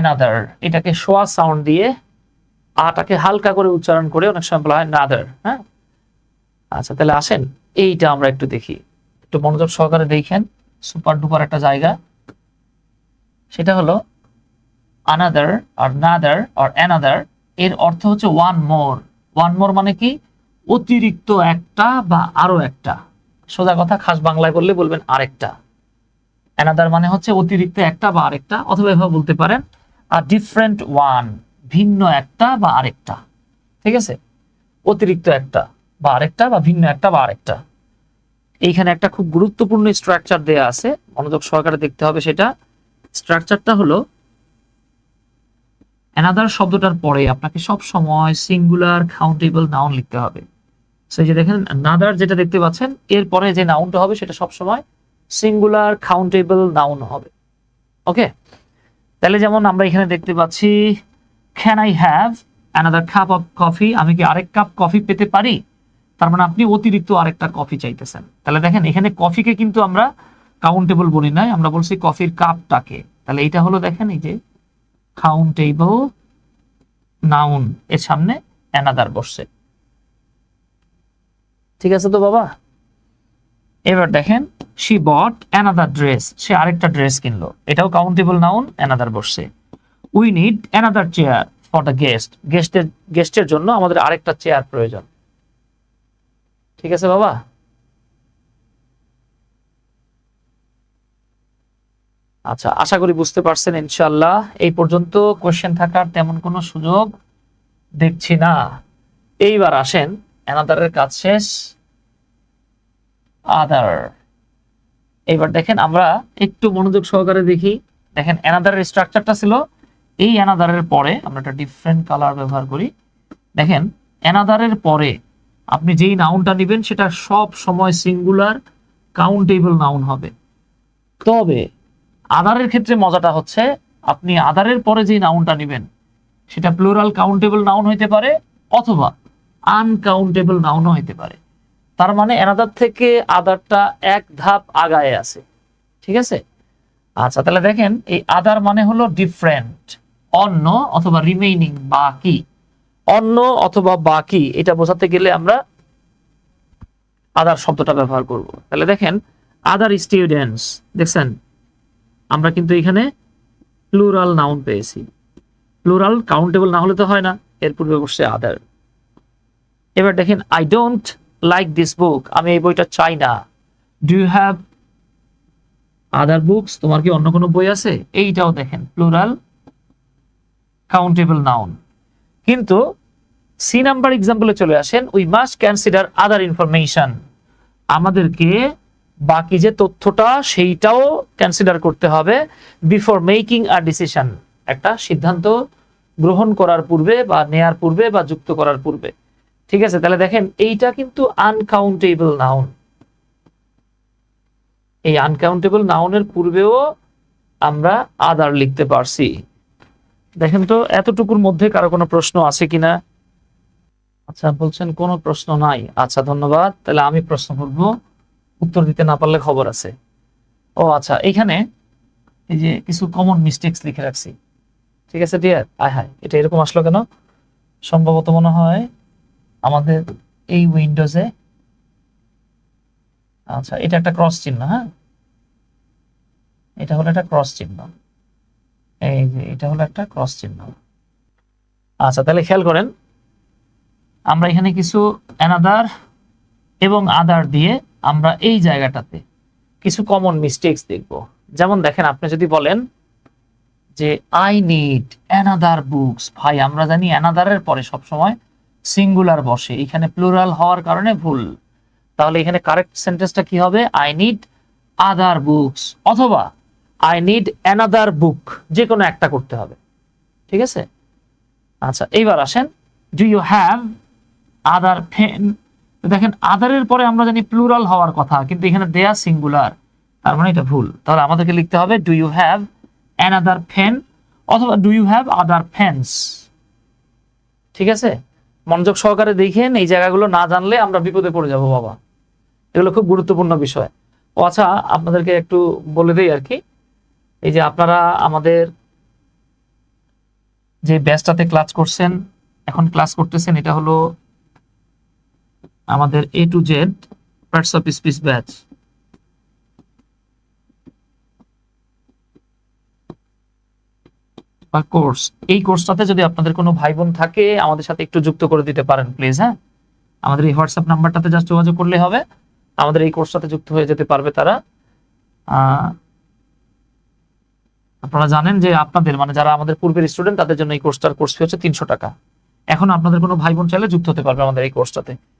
Another এটাকে শোয়া sound দিয়ে আটাকে হালকা করে উচ্চারণ করে অনেক সময় বলা হয় নাদার হ্যাঁ? আচ্ছা তাহলে আসেন, এইটা আমরা একটু দেখি। একটু মনোযোগ সহকারে দেখেন সুপার ডুপার একটা জায়গা। সেটা হলো আনাদার আর নাদার আর অ্যানাদার এর অর্থ হচ্ছে ওয়ান মোর ওয়ান মোর মানে কি? অতিরিক্ত একটা বা আরও একটা। সোজা কথা, খাস বাংলায় বললে বলবেন আরেকটা। অ্যানাদার মানে হচ্ছে অতিরিক্ত একটা বা আরেকটা, অথবা এভাবে বলতে পারেন ডিফারেন্ট ওয়ান ভিন্ন একটা বা আরেকটা। ঠিক আছে? অতিরিক্ত একটা বা আরেকটা বা ভিন্ন একটা বা আরেকটা। এইখানে একটা খুব গুরুত্বপূর্ণ স্ট্রাকচার দেয়া আছে। মনোযোগ সহকারে দেখতে হবে সেটা। স্ট্রাকচারটা হলো অ্যানাদার শব্দটার পরে আপনাকে সব সময় সিঙ্গুলার কাউন্টেবল নাউন লিখতে হবে। সেই যে দেখেন নাদার যেটা দেখতে পাচ্ছেন এরপরে যে নাউনটা হবে, সেটা সব সময় সিঙ্গুলার কাউন্টেবল নাউন হবে। ওকে তাহলে যেমন আমরা এখানে দেখতে পাচ্ছি can I have another cup of coffee আমি কি আরেক কাপ কফি পেতে পারি? তার মানে আপনি অতিরিক্ত আরেকটা কফি চাইতেছেন। তাহলে দেখেন, এখানে কফিকে কিন্তু আমরা কাউন্টেবল বলি নাই, আমরা বলছি কফির কাপটাকে তাহলে এটা হলো দেখেন, এই যে কাউন্টেবল নাউন এর সামনে অ্যানাদার বসছে। ঠিক আছে তো বাবা? এবার দেখেন শি বট অ্যানাদার ড্রেস সে আরেকটা ড্রেস কিনলো। এটাও কাউন্টেবল নাউন অ্যানাদার বসছে। We need another chair for the guest গেস্টের গেস্টের জন্য আমাদের আরেকটা চেয়ার প্রয়োজন। ঠিক আছে বাবা? আচ্ছা আশা করি বুঝতে পারছেন ইনশাল্লাহ এই পর্যন্ত কোশ্চেন থাকার তেমন কোনো সুযোগ দেখছি না। এইবার আসেন অ্যানাদারের কাজ শেষ। আদার এইবার দেখেন আমরা একটু মনোযোগ সহকারে দেখি। দেখেন অ্যানাদারের স্ট্রাকচারটা ছিল, এই অ্যানাদারের পরে আমরা একটা ডিফারেন্ট কালার ব্যবহার করি। দেখেন অ্যানাদারের পরে আপনি যেই নাউনটা নেবেন, সেটা সব সময় সিঙ্গুলার কাউন্টেবল নাউন হবে। তবে আদারের ক্ষেত্রে মজাটা হচ্ছে, আপনি আদারের পরে যেই নাউনটা নেবেন, সেটা প্লুরাল কাউন্টেবল নাউন হইতে পারে অথবা আনকাউন্টেবল নাউনও হইতে পারে। তার মানে এনাদার থেকে আদারটা এক ধাপ আগায় আছে। ঠিক আছে? আচ্ছা তাহলে দেখেন, এই আদার মানে হলো ডিফারেন্ট অন্য অথবা রিমেইনিং বাকি। অন্য অথবা বাকি, এটা বোঝাতে গেলে আমরা আদার শব্দটা ব্যবহার করব। তাহলে দেখেন আদার স্টুডেন্টস দেখছেন? আমরা কিন্তু এখানে প্লুরাল নাউন পেয়েছি। প্লুরাল কাউন্টেবল না হলে তো হয় না, এর পূর্বে বসছে আদার এবার দেখেন I don't like this book আমি এই বইটা চাই না। Do you have other books তোমার কি অন্য কোনো বই আছে? এইটাও দেখেন প্লুরাল কাউন্টেবল নাউন কিন্তু সি নাম্বার এক্সাম্পলে চলে আসেন we must consider other information আমাদেরকে বাকি যে তথ্যটা, সেইটাও কনসিডার করতে হবে বিফোর মেকিং আ ডিসিশন একটা সিদ্ধান্ত গ্রহণ করার পূর্বে বা নেয়ার পূর্বে বা যুক্ত করার পূর্বে। ঠিক আছে? তাহলে দেখেন, এইটা কিন্তু আনকাউন্টেবল নাউন এই আনকাউন্টেবল নাউনের পূর্বেও আমরা আদার লিখতে পারছি। দেখেন তো, এতটুকুর মধ্যে কারও কোনো প্রশ্ন আছে কিনা? আচ্ছা বলছেন কোনো প্রশ্ন নাই। আচ্ছা ধন্যবাদ। তাহলে আমি প্রশ্ন করব, উত্তর দিতে না পারলে খবর আছে। ও আচ্ছা এইখানে এই যে কিছু কমন মিস্টেক্স লিখে রাখছি। ঠিক আছে ডিয়ার আয় হায়, এটা এরকম আসলো কেন? সম্ভবত মনে হয় আমাদের এই উইন্ডোজে আচ্ছা এটা একটা ক্রস চিহ্ন হ্যাঁ? এটা হলো একটা ক্রস চিহ্ন। এই যে, এটা হলো একটা ক্রস চিহ্ন। আচ্ছা তাহলে খেয়াল করেন, আমরা এখানে কিছু অ্যানাদার এবং আদার দিয়ে আমরা এই জায়গাটাতে কিছু কমন মিস্টেক্স দেখব। যেমন দেখেন, আপনি যদি বলেন যে আই নিড অ্যানাদার বুকস ভাই, আমরা জানি অ্যানাদারের পরে সবসময় সিঙ্গুলার বসে। এখানে প্লুরাল হওয়ার কারণে ভুল। তাহলে এখানে কারেক্ট সেন্টেন্সটা কি হবে? আই নিড আদার বুকস অথবা আই নিড অ্যানাদার বুক যে কোনো একটা করতে হবে। ঠিক আছে? আচ্ছা এইবার আসেন। ডু ইউ হ্যাভ আদার ফেন দেখেন আদারের পরে আমরা জানি প্লুরাল হওয়ার কথা, কিন্তু এখানে দেয়া সিঙ্গুলার তার মানে এটা ভুল। তাহলে আমাদেরকে লিখতে হবে ডু ইউ হ্যাভ অ্যানাদার ফেন অথবা do you have other pens ঠিক আছে? মনোযোগ সহকারে দেখেন, এই জায়গাগুলো না জানলে আমরা বিপদে পড়ে যাব, বাবা। এগুলো খুব গুরুত্বপূর্ণ বিষয়। ও আচ্ছা আপনাদেরকে একটু বলে দেই আর কি। এই যে আপনারা আমাদের যে ব্যাচটাতে ক্লাস করছেন, এখন ক্লাস করতেছেন, এটা হলো আমাদের A to Z parts of speech batch বা কোর্স এই কোর্সটাতে যদি আপনাদের কোনো ভাই বোন থাকে, আমাদের সাথে একটু যুক্ত করে দিতে পারেন প্লিজ হ্যাঁ? আমাদের এই হোয়াটসঅ্যাপ নাম্বারটাতে জাস্ট যোগাযোগ করলে হবে। আমাদের এই কোর্সটাতে যুক্ত হয়ে যেতে পারবে তারা। আপনারা জানেন যে আপনাদের মানে যারা আমাদের পূর্বের স্টুডেন্ট তাদের জন্য এই কোর্সটার কোর্স ফি হচ্ছে তিনশো টাকা। এখন আপনাদের কোনো ভাই বোন চাইলে যুক্ত হতে পারবে আমাদের এই কোর্সটাতে